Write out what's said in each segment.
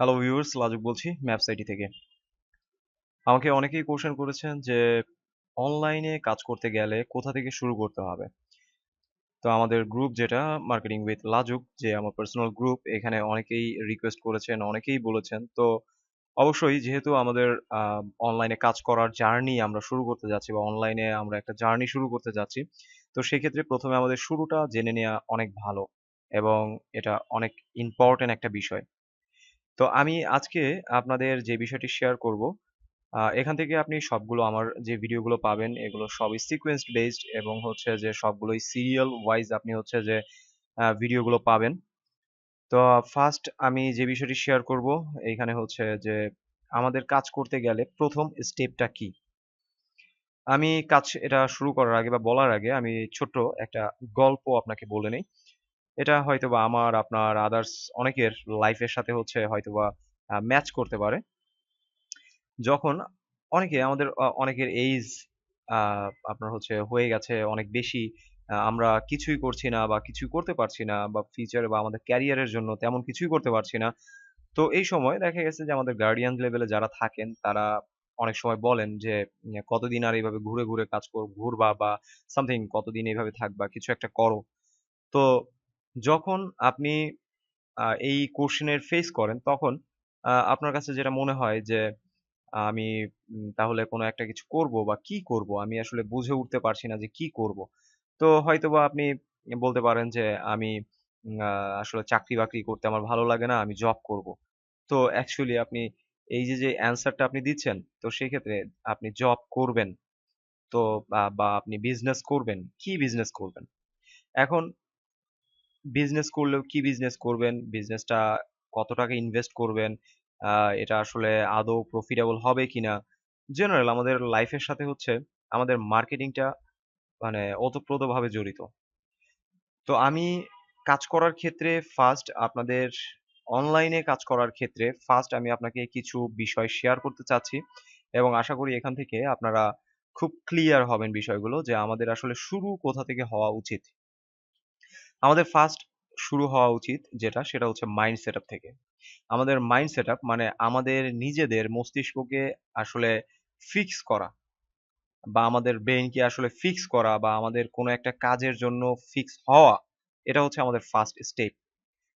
Hello viewers লাজুক বলছি maps IT থেকে। আমাকে অনেকেই কোশ্চেন করেছেন যে অনলাইনে কাজ করতে গেলে কোথা থেকে শুরু করতে হবে? তো আমাদের গ্রুপ যেটা মার্কেটিং উইথ লাজুক যে আমার পার্সোনাল গ্রুপ এখানে অনেকেই রিকোয়েস্ট করেছেন, অনেকেই বলেছেন। তো অবশ্যই যেহেতু আমাদের অনলাইনে কাজ করার জার্নি আমরা শুরু করতে যাচ্ছি বা অনলাইনে আমরা একটা জার্নি শুরু করতে যাচ্ছি, তো সেক্ষেত্রে প্রথমে আমাদের শুরুটা জেনে নেওয়া অনেক ভালো এবং এটা অনেক ইম্পর্টেন্ট একটা বিষয়। তো আমি আজকে আপনাদের যে বিষয়টি শেয়ার করব এখান থেকে আপনি সবগুলো আমার যে ভিডিওগুলো পাবেন, এগুলো সবই সিকোয়েন্স বেসড এবং হচ্ছে যে সবগুলোই সিরিয়াল ওয়াইজ আপনি হচ্ছে যে ভিডিওগুলো পাবেন। তো ফার্স্ট আমি যে বিষয়টি শেয়ার করব এইখানে হচ্ছে যে আমাদের কাজ করতে গেলে প্রথম স্টেপটা কি? আমি কাজ, এটা শুরু করার আগে বা বলার আগে আমি ছোট্ট একটা গল্প আপনাকে বলে নেই। এটা হয়তোবা আমার, আপনার আদার্স অনেকের লাইফের সাথে হচ্ছে হয়তোবা ম্যাচ করতে পারে। যখন অনেকে আমাদের অনেকের এইজ আপনার হচ্ছে হয়ে গেছে অনেক বেশি আমরা কিছুই করছি না বা কিছুই করতে পারছি না বা ফিউচারে বা আমাদের ক্যারিয়ারের জন্য তেমন কিছুই করতে পারছি না। তো এই সময় দেখা গেছে যে আমাদের গার্ডিয়ান লেভেলে যারা থাকেন, তারা অনেক সময় বলেন যে কতদিন আর এইভাবে ঘুরে ঘুরে কাজ কর, ঘুরবা বা সামথিং কতদিন এইভাবে থাকবা, কিছু একটা করো। তো যখন আপনি আহ, এই কোশ্চেনের ফেস করেন তখন আহ, আপনার কাছে যেটা মনে হয় যে আমি তাহলে কোনো একটা কিছু করব বা কি করব? আমি আসলে বুঝে উঠতে পারছি না যে কি করব? তো হয়তোবা আপনি বলতে পারেন যে আমি আহ, আসলে চাকরি বাকরি করতে আমার ভালো লাগে না আমি জব করব। তো অ্যাকচুয়ালি আপনি এই যে যে অ্যান্সারটা আপনি দিচ্ছেন তো সেক্ষেত্রে আপনি জব করবেন। তো বা আপনি বিজনেস করবেন। কি বিজনেস করবেন? এখন বিজনেস করলেও কি বিজনেস করবেন? বিজনেসটা কত টাকা ইনভেস্ট করবেন? এটা আসলে আদৌ প্রফিটেবল হবে কিনা? জেনারেল আমাদের লাইফের সাথে হচ্ছে আমাদের মার্কেটিংটা মানে ওতপ্রোতভাবে জড়িত। তো আমি কাজ করার ক্ষেত্রে ফার্স্ট আপনাদের অনলাইনে কাজ করার ক্ষেত্রে ফার্স্ট আমি আপনাকে কিছু বিষয় শেয়ার করতে চাচ্ছি এবং আশা করি এখান থেকে আপনারা খুব ক্লিয়ার হবেন বিষয়গুলো যে আমাদের আসলে শুরু কোথা থেকে হওয়া উচিত। আমাদের ফার্স্ট শুরু হওয়া উচিত যেটা, সেটা হচ্ছে মাইন্ড সেটআপ থেকে। আমাদের মাইন্ড সেটআপ মানে আমাদের নিজেদের মস্তিষ্ককে আসলে ফিক্স করা বা আমাদের ব্রেইনকে আসলে ফিক্স করা বা আমাদের কোনো একটা কাজের জন্য ফিক্স হওয়া, এটা হচ্ছে আমাদের ফার্স্ট স্টেপ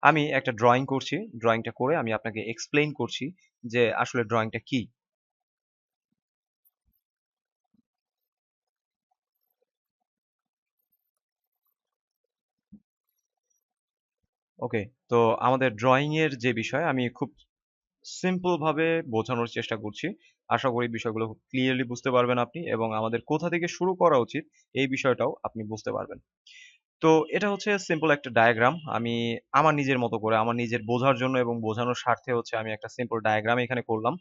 আমি একটা ড্রয়িং করছি ড্রয়িংটা করে আমি আপনাকে এক্সপ্লেইন করছি যে আসলে ড্রয়িংটা কি। ওকে, তো আমাদের ড্রয়িং এর যে বিষয়, আমি খুব সিম্পল ভাবে বোঝানোর চেষ্টা করছি। আশা করি বিষয়গুলো ক্লিয়ারলি বুঝতে পারবেন আপনি এবং আমাদের কোথা থেকে শুরু করা উচিত এই বিষয়টাও আপনি বুঝতে পারবেন। তো এটা হচ্ছে সিম্পল একটা ডায়াগ্রাম আমি আমার নিজের মতো করে, আমার নিজের বোঝার জন্য এবং বোঝানোর স্বার্থে হচ্ছে আমি একটা সিম্পল ডায়াগ্রাম এখানে করলাম।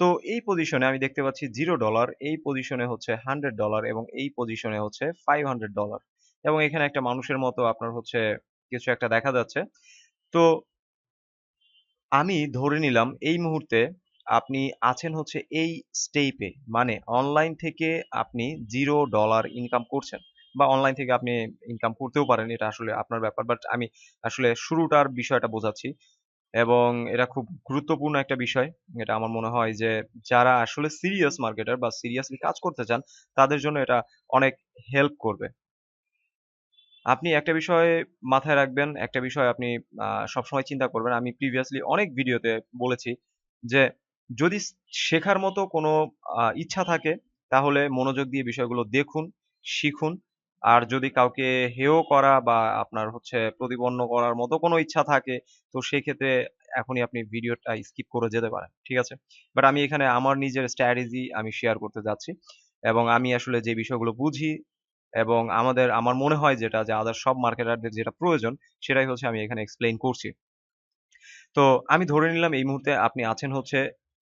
তো এই পজিশনে আমি দেখতে পাচ্ছি জিরো ডলার এই পজিশনে হচ্ছে হান্ড্রেড ডলার এবং এই পজিশনে হচ্ছে ফাইভ হান্ড্রেড ডলার এবং এখানে একটা মানুষের মতো আপনার হচ্ছে কিছু একটা দেখা যাচ্ছে। তো আমি ধরে নিলাম এই মুহূর্তে আপনি আছেন হচ্ছে এই স্টেপে মানে অনলাইন থেকে আপনি জিরো ডলার ইনকাম করছেন বা অনলাইন থেকে আপনি ইনকাম করতেও পারেন, এটা আসলে আপনার ব্যাপার বাট আমি আসলে শুরুটার বিষয়টা বোঝাচ্ছি এবং এটা খুব গুরুত্বপূর্ণ একটা বিষয়। এটা আমার মনে হয় যে যারা আসলে সিরিয়াস মার্কেটার বা সিরিয়াসলি কাজ করতে চান, তাদের জন্য এটা অনেক হেল্প করবে। আপনি একটা বিষয় মাথায় রাখবেন, একটা বিষয় আপনি সবসময় চিন্তা করবেন। আমি প্রিভিয়াসলি অনেক ভিডিওতে বলেছি যে, যদি শেখার মতো কোনো ইচ্ছা থাকে, তাহলে মনোযোগ দিয়ে বিষয়গুলো দেখুন, শিখুন। আর যদি কাউকে হেয় করা বা আপনার হচ্ছে প্রতিপন্ন করার মতো কোনো ইচ্ছা থাকে, তো সেক্ষেত্রে এখনই আপনি ভিডিওটা স্কিপ করে যেতে পারেন। ঠিক আছে? বাট আমি এখানে আমার নিজের স্ট্র্যাটেজি আমি শেয়ার করতে যাচ্ছি। এবং আমি আসলে যে বিষয়গুলো বুঝি এবং আমাদের, আমার মনে হয় যেটা, যে আদার সব মার্কেটারদের যেটা প্রয়োজন, সেটাই হচ্ছে আমি এখানে এক্সপ্লেইন করছি। তো আমি ধরে নিলাম এই মুহূর্তে আপনি আছেন হচ্ছে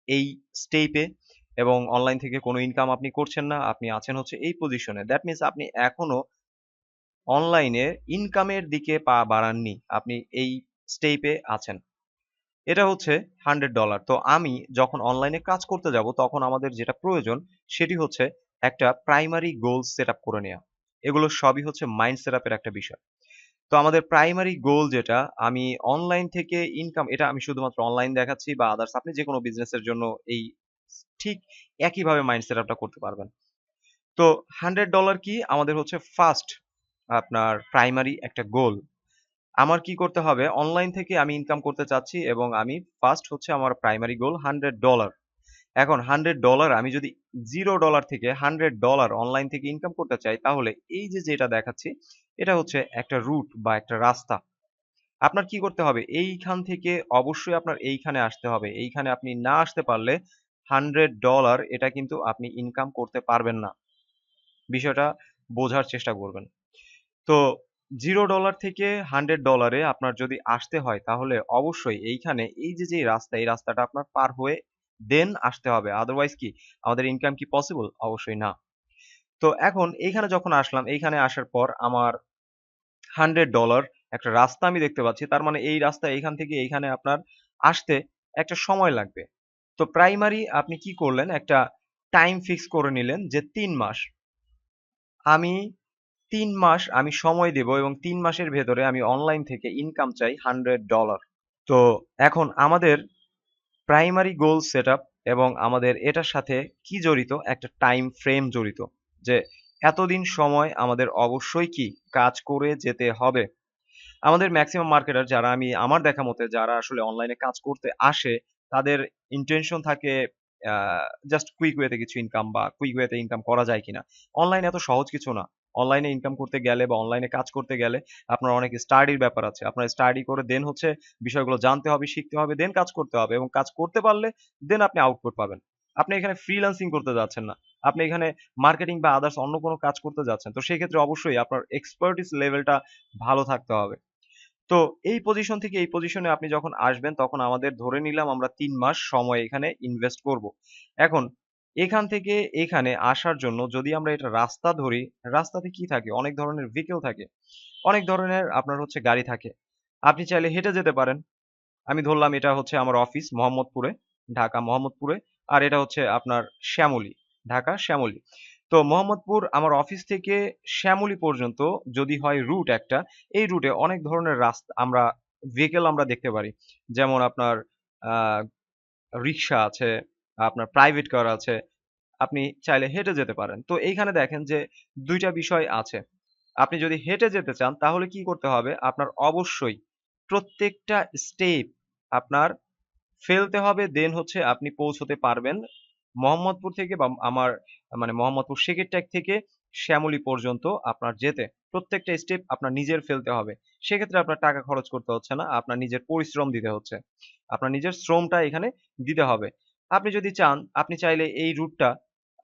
এই স্টেপে এবং অনলাইন থেকে কোনো ইনকাম আপনি করছেন না। আপনি আছেন হচ্ছে এই পজিশনে। দ্যাট মিনস আপনি এখনও অনলাইনে ইনকামের দিকে পা বাড়াননি। আপনি এই স্টেপে আছেন। এটা হচ্ছে $100 তো আমি যখন অনলাইনে কাজ করতে যাব, তখন আমাদের যেটা প্রয়োজন, সেটি হচ্ছে একটা প্রাইমারি গোল সেটআপ করে নেয়া। এগুলো সবই হচ্ছে মাইন্ড সেটআপ এর একটা বিষয়। তো আমাদের প্রাইমারি গোল যেটা, আমি অনলাইন থেকে ইনকাম এটা আমি শুধুমাত্র অনলাইন দেখাচ্ছি বা আদার্স আপনি যে কোনো বিজনেসের জন্য এই ঠিক একইভাবে মাইন্ড সেট আপটা করতে পারবেন। তো হান্ড্রেড ডলার কি? আমাদের হচ্ছে ফার্স্ট আপনার প্রাইমারি একটা গোল আমার কি করতে হবে? অনলাইন থেকে আমি ইনকাম করতে চাচ্ছি এবং আমি ফার্স্ট হচ্ছে আমার প্রাইমারি গোল হান্ড্রেড ডলার এখন হান্ড্রেড ডলার আমি যদি জিরো ডলার থেকে হান্ড্রেড ডলার অনলাইন থেকে ইনকাম করতে চাই, তাহলে এই যে যেটা দেখাচ্ছি, এটা হচ্ছে একটা রুট বা একটা রাস্তা। আপনার কি করতে হবে? এইখান থেকে অবশ্যই আপনার এইখানে আসতে হবে। এইখানে আপনি না আসতে পারলে হান্ড্রেড ডলার এটা কিন্তু আপনি ইনকাম করতে পারবেন না। বিষয়টা বোঝার চেষ্টা করবেন। তো জিরো ডলার থেকে হান্ড্রেড ডলারে আপনার যদি আসতে হয়, তাহলে অবশ্যই এইখানে এই যে যে রাস্তা, এই রাস্তাটা আপনার পার হয়ে দেন আসতে হবে। আদারওয়াইজ কি? আমাদের ইনকাম কি পসিবল অবশ্যই না। তো এখন এইখানে যখন আসলাম, এইখানে আসার পর আমার হান্ড্রেড ডলার একটা রাস্তা আমি দেখতে পাচ্ছি। তার মানে এই রাস্তা এইখান থেকে এইখানে আপনার আসতে একটা সময় লাগবে। তো প্রাইমারি আপনি কি করলেন? একটা টাইম ফিক্স করে নিলেন যে তিন মাস। আমি তিন মাস আমি সময় দেব এবং তিন মাসের ভেতরে আমি অনলাইন থেকে ইনকাম চাই হান্ড্রেড ডলার তো এখন আমাদের প্রাইমারি গোল সেট এবং আমাদের এটার সাথে কি জড়িত? একটা টাইম ফ্রেম জড়িত। যে এতদিন সময় আমাদের অবশ্যই কি কাজ করে যেতে হবে? আমাদের ম্যাক্সিমাম মার্কেটার যারা আমি আমার দেখা মতে যারা আসলে অনলাইনে কাজ করতে আসে, তাদের ইন্টেনশন থাকে জাস্ট কুইক ওয়েতে কিছু ইনকাম বা কুইক ওয়েতে ইনকাম করা যায় কিনা। অনলাইন এত সহজ কিছু না। অনলাইনে ইনকাম করতে গেলে বা অনলাইনে কাজ করতে গেলে আপনার অনেক স্টাডির ব্যাপার আছে। আপনার স্টাডি করে দেন হচ্ছে বিষয়গুলো জানতে হবে, শিখতে হবে দেন কাজ করতে হবে এবং কাজ করতে পারলে দেন আপনি আউটপুট পাবেন। আপনি এখানে ফ্রিল্যান্সিং করতে যাচ্ছেন না। আপনি এখানে মার্কেটিং বা আদার্স অন্য কোনো কাজ করতে যাচ্ছেন। তো সেই ক্ষেত্রে অবশ্যই আপনার এক্সপার্টিস লেভেলটা ভালো থাকতে হবে। তো এই পজিশন থেকে এই পজিশনে আপনি যখন আসবেন, তখন আমাদের ধরে নিলাম আমরা তিন মাস সময় এখানে ইনভেস্ট করব। এখন এখান থেকে এখানে আসার জন্য যদি আমরা এটা রাস্তা ধরি, রাস্তাতে কি থাকে? অনেক ধরনের ভেহিকেল থাকে। অনেক ধরনের আপনার হচ্ছে গাড়ি থাকে। আপনি চাইলে হেঁটে যেতে পারেন। আমি ধরলাম এটা হচ্ছে আমার অফিস মোহাম্মদপুরে, ঢাকা মোহাম্মদপুরে, আর এটা হচ্ছে আপনার শ্যামলী, ঢাকা শ্যামলী। তো মোহাম্মদপুর আমার অফিস থেকে শ্যামলী পর্যন্ত যদি হয় রুট একটা, এই রুটে অনেক ধরনের রাস্তা, আমরা ভেহিকেল আমরা দেখতে পারি। যেমন আপনার রিক্সা আছে আপনার প্রাইভেট কার আছে, আপনি চাইলে হেঁটে যেতে পারেন। তো এইখানে দেখেন যে দুইটা বিষয় আছে। আপনি যদি হেঁটে যেতে চান, তাহলে কি করতে হবে? আপনার অবশ্যই প্রত্যেকটা স্টেপ আপনার ফেলতে হবে। দেন হচ্ছে আপনি পৌঁছতে পারবেন মোহাম্মদপুর থেকে বা আমার মানে মোহাম্মদপুর সেকেরট্যাগ থেকে শ্যামলী পর্যন্ত আপনার যেতে। প্রত্যেকটা স্টেপ আপনার নিজের ফেলতে হবে। সেক্ষেত্রে আপনার টাকা খরচ করতে হচ্ছে না, আপনার নিজের পরিশ্রম দিতে হচ্ছে। আপনার নিজের শ্রমটা এখানে দিতে হবে। আপনি যদি চান, আপনি চাইলে এই রুটটা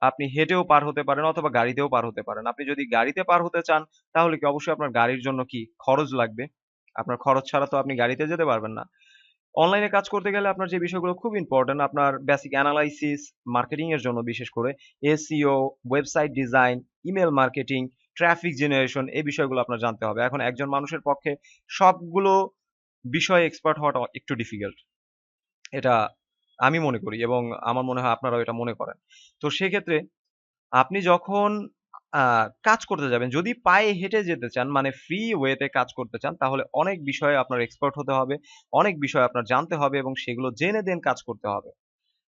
আপনি হেঁটেও পার হতে পারেন অথবা গাড়িতেও পার হতে পারেন। আপনি যদি গাড়িতে পার হতে চান, তাহলে কি অবশ্যই আপনার গাড়ির জন্য কি খরচ লাগবে? আপনার খরচ ছাড়া তো আপনি গাড়িতে যেতে পারবেন না। অনলাইনে কাজ করতে গেলে আপনার যে বিষয়গুলো খুব ইম্পর্টেন্ট আপনার বেসিক অ্যানালাইসিস মার্কেটিং এর জন্য বিশেষ করে SEO website design email marketing traffic generation এই বিষয়গুলো আপনার জানতে হবে। এখন একজন মানুষের পক্ষে সবগুলো বিষয়ে এক্সপার্ট হওয়াটা একটু ডিফিকাল্ট এটা আমি মনে করি এবং আমার মনে হয় আপনারাও এটা মনে করেন। তো সেক্ষেত্রে আপনি যখন কাজ করতে যাবেন, যদি পায়ে হেঁটে যেতে চান মানে ফ্রি ওয়েতে কাজ করতে চান, তাহলে অনেক বিষয়ে আপনার এক্সপার্ট হতে হবে, অনেক বিষয় আপনার জানতে হবে এবং সেগুলো জেনে দেন কাজ করতে হবে।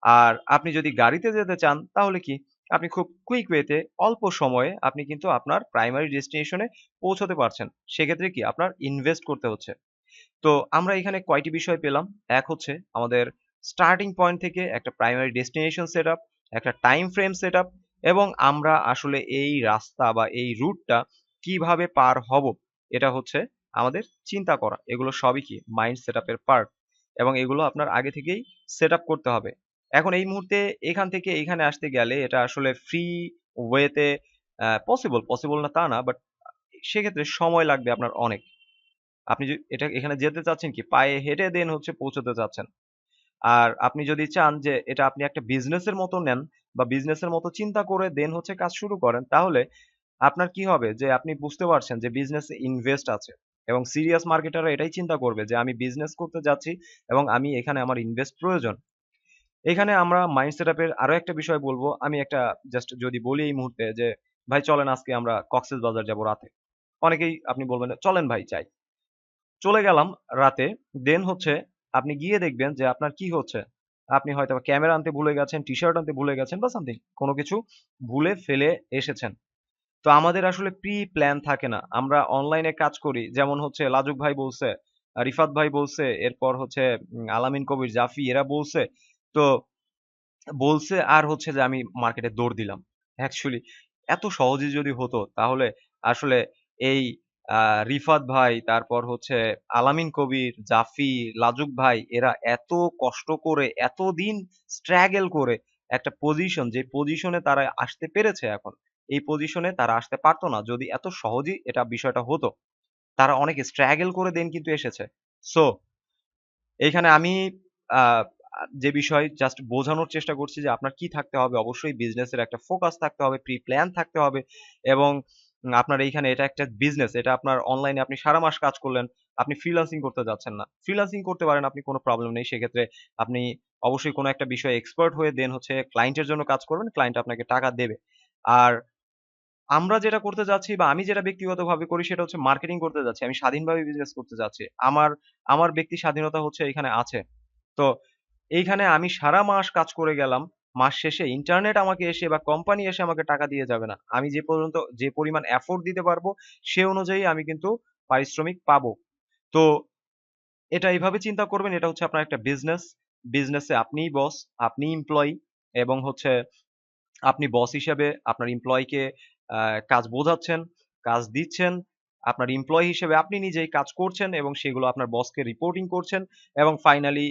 আর আপনি যদি গাড়িতে যেতে চান, তাহলে কি? আপনি খুব কুইক ওয়েতে অল্প সময়ে আপনি কিন্তু আপনার প্রাইমারি ডেস্টিনেশনে পৌঁছতে পারছেন। সেক্ষেত্রে কি? আপনার ইনভেস্ট করতে হচ্ছে। তো আমরা এখানে কয়টি বিষয় পেলাম? এক হচ্ছে আমাদের স্টার্টিং পয়েন্ট থেকে একটা প্রাইমারি ডেস্টিনেশন সেট একটা টাইম ফ্রেম সেট এবং আমরা আসলে এই রাস্তা বা এই রুটটা কীভাবে পার হব, এটা হচ্ছে আমাদের চিন্তা করা। এগুলো সবই কি মাইন্ড সেট পার্ট এবং এগুলো আপনার আগে থেকেই সেট করতে হবে। এখন এই মুহূর্তে এখান থেকে এখানে আসতে গেলে এটা আসলে ফ্রি ওয়েতে পসিবল পসিবল না তা না বাট সেক্ষেত্রে সময় লাগবে আপনার অনেক। আপনি এটা এখানে যেতে চাচ্ছেন কি? পায়ে হেঁটে দেন হচ্ছে পৌঁছতে চাচ্ছেন। আর আপনি যদি চান যে এটা আপনি একটা বিজনেসের মতো নেন বা বিজনেসের মতো চিন্তা করে দেন হচ্ছে কাজ শুরু করেন, তাহলে আপনার কি হবে যে আপনি বুঝতে পারছেন যে বিজনেসে ইনভেস্ট আছে এবং সিরিয়াস মার্কেটাররা এটাই চিন্তা করবে যে আমি বিজনেস করতে যাচ্ছি এবং আমি এখানে আমার ইনভেস্ট প্রয়োজন। এখানে আমরা মাইন্ড সেট আপের আরও একটা বিষয় বলব। আমি একটা জাস্ট যদি বলি এই মুহূর্তে যে, ভাই, চলেন আজকে আমরা কক্সেস বাজার যাব রাতে। অনেকেই আপনি বলবেন, চলেন ভাই চাই চলে গেলাম রাতে। দেন হচ্ছে আপনি গিয়ে দেখবেন যে আপনার কি হচ্ছে। আপনি হয়তোবা ক্যামেরা আনতে ভুলে গেছেন, টি-শার্ট আনতে ভুলে গেছেন বা সামথিং কোন কিছু ভুলে ফেলে এসেছেন। তো আমাদের আসলে প্রি প্ল্যান থাকে না। আমরা অনলাইনে কাজ করি। যেমন হচ্ছে লাজুক ভাই বলছে, রিফাত ভাই বলছে, এরপর হচ্ছে আলামিন কবির, জাফি এরা বলছে। তো বলছে আর হচ্ছে যে আমি মার্কেটে দৌড় দিলাম। অ্যাকচুয়ালি এত সহজে যদি হতো তাহলে আসলে এই রিফাত ভাই, তারপর হচ্ছে আলামিন কবির, জাফি, লাজুক ভাই এরা এত কষ্ট করে, এতদিন স্ট্রাগল করে একটা পজিশন যে পজিশনে তারা আসতে পেরেছে এখন। এই পজিশনে তারা আসতে পারতো না যদি এত সহজেই এটা বিষয়টা হতো। তারা অনেক স্ট্রাগল করে দেন কিন্তু এসেছে। সো এইখানে আমি যে বিষয় জাস্ট বোঝানোর চেষ্টা করছি যে আপনার কি থাকতে হবে অবশ্যই বিজনেসের একটা ফোকাস থাকতে হবে, প্রি প্ল্যান থাকতে হবে এবং আপনার এইখানে এটা একটা বিজনেস। এটা আপনার অনলাইনে আপনি সারা মাস কাজ করলেন। আপনি ফ্রিল্যান্সিং করতে যাচ্ছেন না। ফ্রিল্যান্সিং করতে পারেন, আপনি কোন প্রবলেম নেই। সেক্ষেত্রে আপনি অবশ্যই কোন একটা বিষয়ে এক্সপার্ট হয়ে দেন হচ্ছে ক্লায়েন্টের জন্য কাজ করবেন। ক্লায়েন্ট আপনাকে টাকা দেবে। আর আমরা যেটা করতে যাচ্ছি বা আমি যেটা ব্যক্তিগতভাবে করি সেটা হচ্ছে মার্কেটিং করতে যাচ্ছি। আমি স্বাধীনভাবে বিজনেস করতে যাচ্ছি। আমার আমার ব্যক্তি স্বাধীনতা হচ্ছে এখানে আছে। তো এইখানে আমি সারা মাস কাজ করে গেলাম। মাস শেষে ইন্টারনেট আমাকে এসে বা কোম্পানি এসে আমাকে টাকা দিয়ে যাবে না। আমি যে পর্যন্ত যে পরিমাণ এফোর্ট দিতে পারব সে অনুযায়ী আমি কিন্তু পারিশ্রমিক পাবো। তো এটা এভাবে চিন্তা করবেন এটা হচ্ছে আপনার একটা বিজনেস। বিজনেসে আপনিই বস, আপনিই এমপ্লয়ি এবং হচ্ছে আপনি বস হিসেবে আপনার এমপ্লয়িকে কাজ বোঝাচ্ছেন, কাজ দিচ্ছেন। আপনার এমপ্লয়ি হিসেবে আপনি নিজেই কাজ করছেন এবং সেগুলো আপনার বসকে রিপোর্টিং করছেন এবং ফাইনালি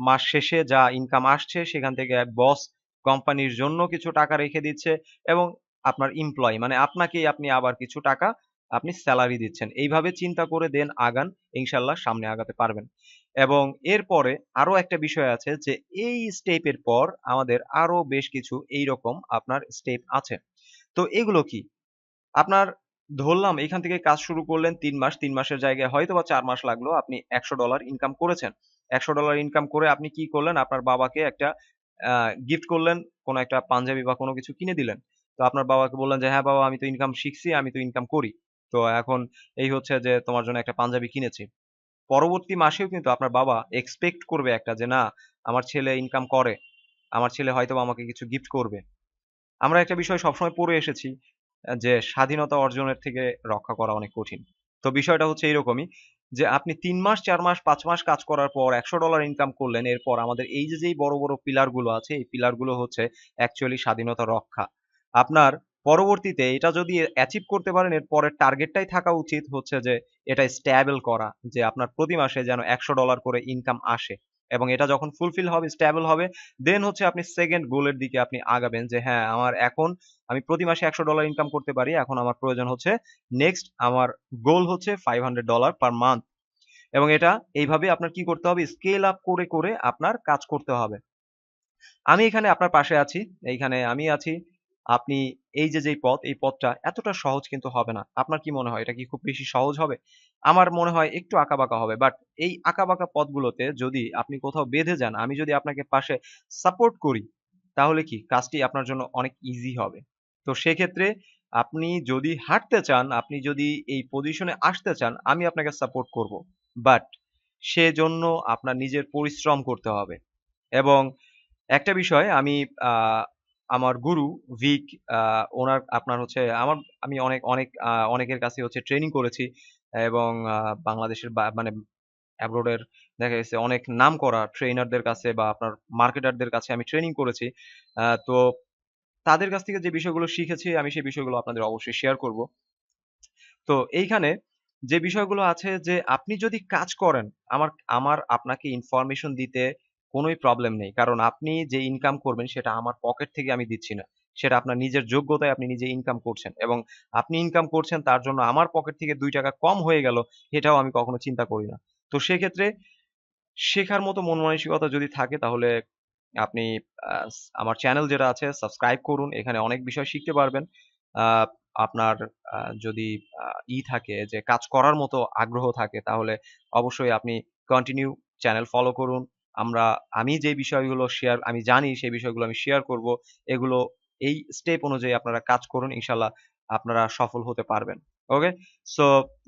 মাস শেষে যা ইনকাম আসছে সেখান থেকে বস কোম্পানির জন্য কিছু টাকা রেখে দিচ্ছে এবং আপনার এমপ্লয়ি মানে আপনাকেই আপনি আবার কিছু টাকা আপনি স্যালারি দিচ্ছেন। এইভাবে চিন্তা করে দেন আগান। ইনশাআল্লাহ সামনে আগাতে পারবেন। এবং এরপরে আরও একটা বিষয় আছে যে এই স্টেপের পর আমাদের আরও বেশ কিছু এইরকম আপনার স্টেপ আছে। তো এগুলো কি? আপনার ধরলাম এখান থেকে কাজ শুরু করলেন তিন মাস, তিন মাসের জায়গায় হয়তোবা চার মাস লাগল। আপনি $১০০ ইনকাম করেছেন। $১০০ ইনকাম করে আপনি কি করলেন? আপনার বাবাকে একটা গিফট করলেন, কোন একটা পাঞ্জাবি বা কোন কিছু কিনে দিলেন। তো আপনার বাবাকে বললেন যে, "হ্যাঁ বাবা আমি তো ইনকাম শিখছি, আমি তো ইনকাম করি। তো এখন এই হচ্ছে যে তোমার জন্য একটা পাঞ্জাবি কিনেছি।" পরবর্তী মাসেও কিন্তু আপনার বাবা এক্সপেক্ট করবে একটা যে, "না, আমার ছেলে ইনকাম করে। আমার ছেলে হয়তোবা আমাকে কিছু গিফট করবে।" আমরা একটা বিষয় সবসময় পড়ে এসেছি যে স্বাধীনতা অর্জনের থেকে রক্ষা করা অনেক কঠিন। তো বিষয়টা হচ্ছে এইরকমই যে আপনি তিন মাস, চার মাস, পাঁচ মাস কাজ করার পর $১০০ ইনকাম করলেন। এরপর আমাদের এই যে, যেই বড়, বড় পিলারগুলো আছে এই পিলারগুলো হচ্ছে অ্যাকচুয়ালি স্বাধীনতা রক্ষা। আপনার পরবর্তীতে এটা যদি অ্যাচিভ করতে পারেন এর পরের টার্গেটটাই থাকা উচিত হচ্ছে যে এটা স্ট্যাবল করা। যে আপনার প্রতি মাসে যেন $১০০ করে ইনকাম আসে। এবং এটা যখন ফুলফিল হবে, স্টেবল হবে দেন হচ্ছে আপনি সেকেন্ড গোলের দিকে আপনি আগাবেন যে হ্যাঁ, আমার এখন আমি প্রতি মাসে $১০০ ইনকাম করতে পারি। এখন আমার প্রয়োজন হচ্ছে নেক্সট আমার গোল হচ্ছে $500 পার মান্থ। এবং এটা এইভাবে আপনার কি করতে হবে? স্কেল আপ করে, করে আপনার কাজ করতে হবে। আমি এখানে আপনার পাশে আছি। এইখানে আমি আছি। আপনি এই যে, যেই পথ এই পথটা এতটা সহজ কিন্তু হবে না। আপনার কি মনে হয় এটা কি খুব বেশি সহজ হবে? আমার মনে হয় একটু আঁকাবাঁকা হবে। বাট এই আঁকাবাঁকা পথগুলোতে যদি আপনি কোথাও বেঁধে যান, আমি যদি আপনাকে পাশে সাপোর্ট করি, তাহলে কি কাজটি আপনার জন্য অনেক ইজি হবে। তো সেক্ষেত্রে আপনি যদি হাঁটতে চান, আপনি যদি এই পজিশনে আসতে চান, আমি আপনাকে সাপোর্ট করব। বাট সেজন্য আপনার নিজের পরিশ্রম করতে হবে। এবং একটা বিষয় আমি আমার গুরু ভিক আ উনার আপনার হচ্ছে আমার আমি অনেক, অনেক অনেকের কাছে হচ্ছে ট্রেনিং করেছি এবং বাংলাদেশের মানে অ্যাব্রোড এর দেখা গেছে অনেক নাম করা ট্রেইনারদের কাছে বা আপনার মার্কেটারদের কাছে আমি ট্রেনিং করেছি। তো তাদের কাছ থেকে যে বিষয়গুলো শিখেছি আমি সেই বিষয়গুলো আপনাদের অবশ্যই শেয়ার করব। তো এইখানে যে বিষয়গুলো আছে যে আপনি যদি কাজ করেন, আমার আমার আপনাকে ইনফরমেশন দিতে কোনই প্রবলেম নেই। কারণ আপনি যে ইনকাম করবেন সেটা আমার পকেট থেকে আমি দিচ্ছি না। সেটা আপনার নিজের যোগ্যতায় আপনি নিজে ইনকাম করছেন। এবং আপনি ইনকাম করছেন তার জন্য আমার পকেট থেকে দুই টাকা কম হয়ে গেল, এটাও আমি কখনো চিন্তা করি না। তো সেক্ষেত্রে শেখার মতো মন মানসিকতা যদি থাকে তাহলে আপনি আমার চ্যানেল যেটা আছে সাবস্ক্রাইব করুন। এখানে অনেক বিষয় শিখতে পারবেন। আপনার যদি ই থাকে যে কাজ করার মতো আগ্রহ থাকে তাহলে অবশ্যই আপনি কন্টিনিউ চ্যানেল ফলো করুন। আমরা আমি যে বিষয়গুলো শেয়ার আমি জানি সেই বিষয়গুলো আমি শেয়ার করব। এগুলো এই স্টেপ অনুযায়ী আপনারা কাজ করুন। ইনশাআল্লাহ আপনারা সফল হতে পারবেন। ওকে? সো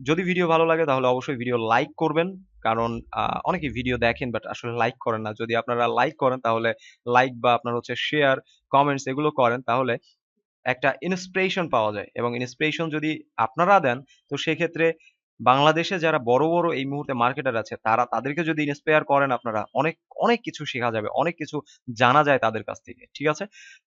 যদি ভিডিও ভালো লাগে তাহলে অবশ্যই ভিডিও লাইক করবেন। কারণ আ অনেকেই ভিডিও দেখেন বাট আসলে লাইক করেন না। যদি আপনারা লাইক করেন তাহলে লাইক বা আপনার হচ্ছে শেয়ার, কমেন্টস এগুলো করেন তাহলে একটা ইন্সপিরেশন পাওয়া যায় এবং ইন্সপিরেশন যদি আপনারা দেন তো সেক্ষেত্রে বাংলাদেশে যারা বড়, বড় এই মুহূর্তে মার্কেটার আছে তারা তাদেরকে যদি ইন্সপায়ার করেন আপনারা অনেক, অনেক কিছু শেখা যাবে। অনেক কিছু জানা যায় তাদের কাছ থেকে। ঠিক আছে?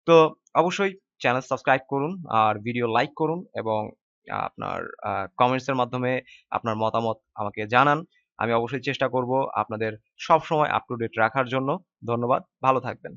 তো অবশ্যই চ্যানেল সাবস্ক্রাইব করুন আর ভিডিও লাইক করুন এবং আপনার আ কমেন্টস এর মাধ্যমে আপনার মতামত আমাকে জানান। আমি অবশ্যই চেষ্টা করব আপনাদের সবসময় আপ টু ডেট রাখার জন্য। ধন্যবাদ। ভালো থাকবেন।